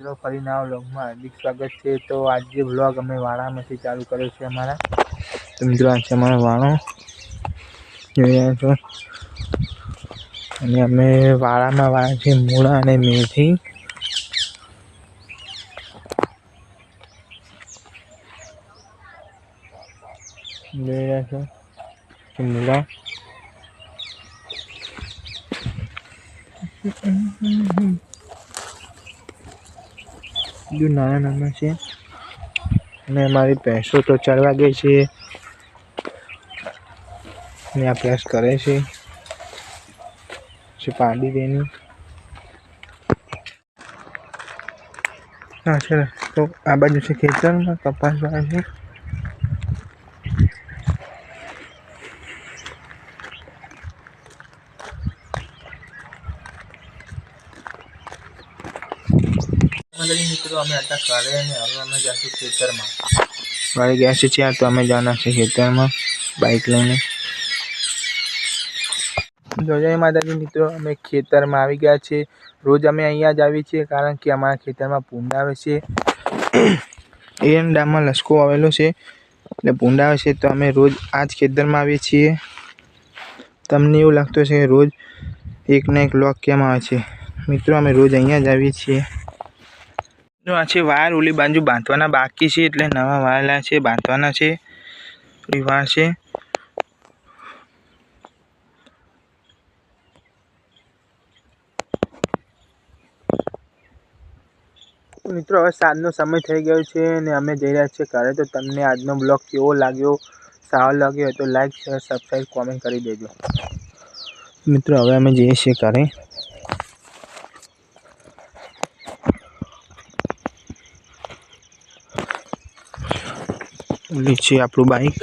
મિત્રો ફરી નવા વ્લોગમાં હાર્દિક સ્વાગત છે. તો આજે વ્લોગ અમે વાળામાંથી ચાલુ કર્યો છે અમારા. તો છે અમારો વાણો જોઈ રહ્યા છો. અને અમે વાળામાં વાળા છે મૂળા અને મેથી. જોઈ રહ્યા છો મૂળા. બીજું નાના નાના છે. અને મારી ભેંસો તો ચડવા ગઈ છે. ને અભ્યાસ કરે છે. છે પાડી દેની. હા છે તો આ બાજુ છે ખેતરમાં કપાસ વાળા છે. મંડળી મિત્રો અમે હતા ઘરે અને હવે અમે જઈશું ખેતરમાં. મારે ગયા છે ત્યાં તો અમે જવાના છે ખેતરમાં બાઇક લઈને. જય માતાજી મિત્રો અમે ખેતરમાં આવી ગયા છે રોજ અમે અહીંયા જ આવીએ છીએ કારણ કે અમારા ખેતરમાં પૂંડા આવે છે. એરંડામાં લસકો આવેલો છે. એટલે પૂંડા આવે છે તો અમે રોજ આ જ ખેતરમાં આવીએ છીએ. તમને એવું લાગતું છે કે રોજ એક ને એક લોક કેમ આવે છે? મિત્રો અમે રોજ અહીંયા જ આવીએ છીએ. જો આ છે વાયર ઓલી બાજુ બાંધવાના બાકી છે, એટલે નવા વાયરલા છે, બાંધવાના છે થોડી વાર છે. મિત્રો, હવે સાંજનો સમય થઈ ગયો છે અને અમે જઈ રહ્યા છીએ ઘરે. તો તમને આજનો બ્લોગ કેવો લાગ્યો, સારો લાગ્યો તો લાઈક, શેર, સબસ્ક્રાઈબ, કોમેન્ટ કરી દેજો. મિત્રો, હવે અમે જઈએ છીએ ઘરે. છે આપણું બાઈક